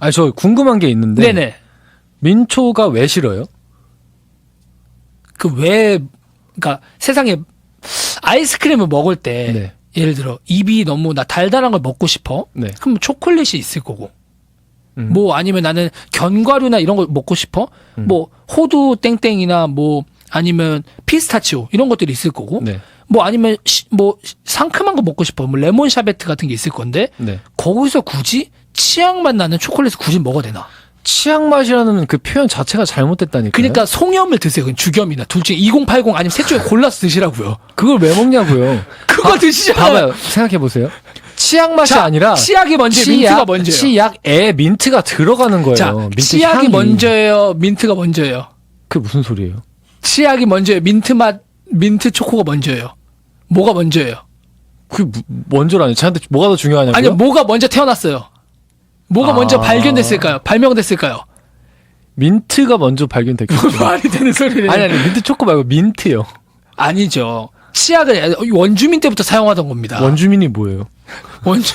아니 저 궁금한 게 있는데 네. 네 민초가 왜 싫어요? 그 왜 그러니까 세상에 아이스크림을 먹을 때 네. 예를 들어 입이 너무 나 달달한 걸 먹고 싶어. 네. 그럼 초콜릿이 있을 거고. 음. 뭐 아니면 나는 견과류나 이런 걸 먹고 싶어. 음. 뭐 호두 땡땡이나 뭐 아니면 피스타치오 이런 것들이 있을 거고. 네. 뭐 아니면 시- 뭐 상큼한 거 먹고 싶어. 뭐 레몬 샤베트 같은 게 있을 건데 네. 거기서 굳이 치약만 나는 초콜릿을 굳이 먹어야 되나? 치약 맛이라는 그 표현 자체가 잘못됐다니까요. 그러니까 송염을 드세요. 그냥 주겸이나 둘 중에 2080 아니면 셋 중에 골라서 드시라고요. 그걸 왜 먹냐고요. 그거 드시잖아요. 봐봐요. 생각해 보세요. 치약 맛이 자, 아니라 치약이 먼저 민트가 먼저예요. 치약에 민트가 들어가는 거예요. 자, 민트 치약이 향이. 먼저예요. 민트가 먼저예요. 그게 무슨 소리예요? 치약이 먼저예요. 민트 맛, 민트 초코가 먼저예요. 뭐가 먼저예요? 그게 무- 먼저라니. 저한테 뭐가 더 중요하냐고요? 아니요, 뭐가 먼저 태어났어요. 뭐가 아. 먼저 발견됐을까요? 발명됐을까요? 민트가 먼저 발견됐겠죠. 말이 되는 소리를. 아니 아니 민트 초코 말고 민트요. 아니죠. 치약을 원주민 때부터 사용하던 겁니다. 원주민이 뭐예요? 원주,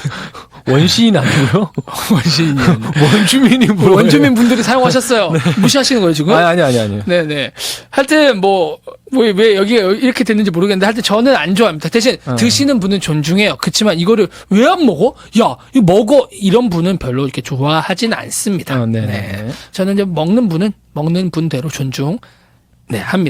원시인 아니고요? 원주민. 원주민이 뭐예요? 원주민 분들이 사용하셨어요. 무시하시는 거예요, 지금? 아니 아니 아니 아니. 네네. 하여튼 뭐, 뭐, 왜 여기가 이렇게 됐는지 모르겠는데 하여튼 저는 안 좋아합니다. 대신 어. 드시는 분은 존중해요. 그렇지만 이거를 왜 안 먹어? 야, 이거 먹어. 이런 분은 별로 이렇게 좋아하진 않습니다. 어, 네네. 저는 이제 먹는 분은 먹는 분대로 존중, 네, 합니다.